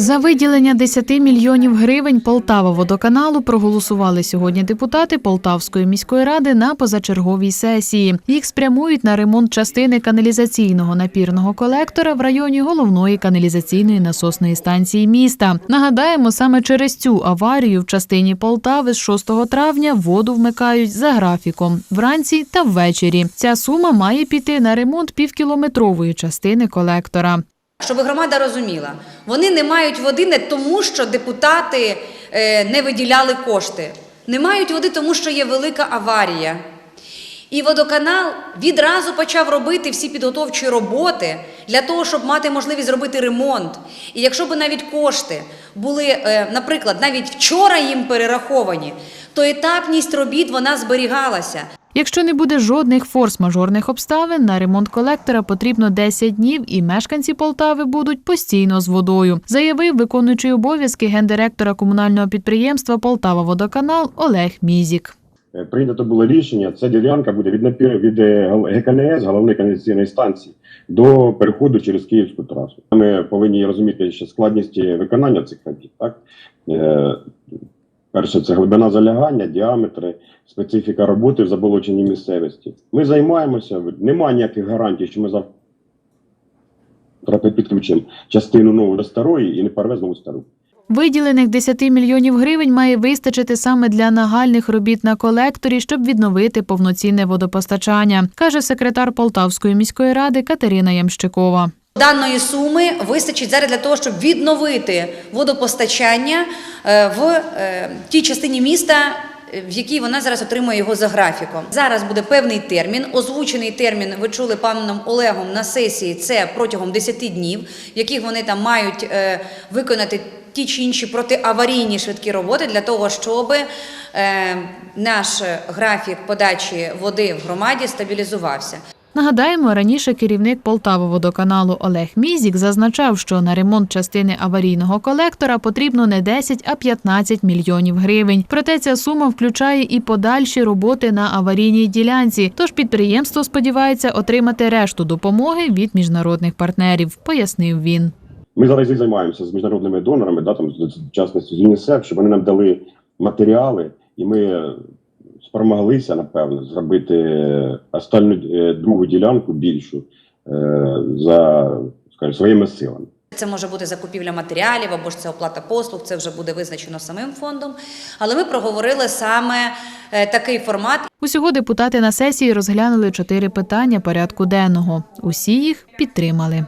За виділення 10 мільйонів гривень Полтава водоканалу проголосували сьогодні депутати Полтавської міської ради на позачерговій сесії. Їх спрямують на ремонт частини каналізаційного напірного колектора в районі головної каналізаційної насосної станції міста. Нагадаємо, саме через цю аварію в частині Полтави з 6 травня воду вмикають за графіком вранці та ввечері. Ця сума має піти на ремонт півкілометрової частини колектора. Щоб громада розуміла, вони не мають води не тому, що депутати е, не виділяли кошти. Не мають води, тому що є велика аварія. І водоканал відразу почав робити всі підготовчі роботи для того, щоб мати можливість зробити ремонт. І якщо б навіть кошти були, е, наприклад, навіть вчора їм перераховані, то етапність робіт вона зберігалася. Якщо не буде жодних форс-мажорних обставин, на ремонт колектора потрібно 10 днів, і мешканці Полтави будуть постійно з водою, заявив виконуючий обов'язки гендиректора комунального підприємства Полтава Водоканал Олег Мізік. Е, Прийнято було рішення, ця ділянка буде від, від е, ГКНС, головної каналізаційної станції, до переходу через Київську трасу. Ми повинні розуміти ще складність виконання цих робіт. Так? Е, Перше, це глибина залягання, діаметри, специфіка роботи в заболоченій місцевості. Ми займаємося, немає ніяких гарантій, що ми завтра підключимо частину нову до старої і не перевеземо стару. Виділених 10 мільйонів гривень має вистачити саме для нагальних робіт на колекторі, щоб відновити повноцінне водопостачання, каже секретар Полтавської міської ради Катерина Ямщикова. Даної суми вистачить зараз для того, щоб відновити водопостачання е, в е, тій частині міста. В якій вона зараз отримує його за графіком. Зараз буде певний термін. Озвучений термін ви чули паном Олегом на сесії. Це протягом 10 днів, яких вони там мають е, виконати ті чи інші протиаварійні швидкі роботи для того, щоб е, наш графік подачі води в громаді стабілізувався. Нагадаємо, раніше керівник Полтавоводоканалу Олег Мізік зазначав, що на ремонт частини аварійного колектора потрібно не 10, а 15 мільйонів гривень. Проте ця сума включає і подальші роботи на аварійній ділянці. Тож підприємство сподівається отримати решту допомоги від міжнародних партнерів, пояснив він. Ми зараз і займаємося з міжнародними донорами, да, там, в частності з ЮНІСЕФ, щоб вони нам дали матеріали, і ми спромоглися, напевно, зробити остальну е, другу ділянку більшу е, за скажімо, своїми силами. Це може бути закупівля матеріалів або ж це оплата послуг, це вже буде визначено самим фондом. Але ми проговорили саме е, такий формат. Усього депутати на сесії розглянули чотири питання порядку денного. Усі їх підтримали.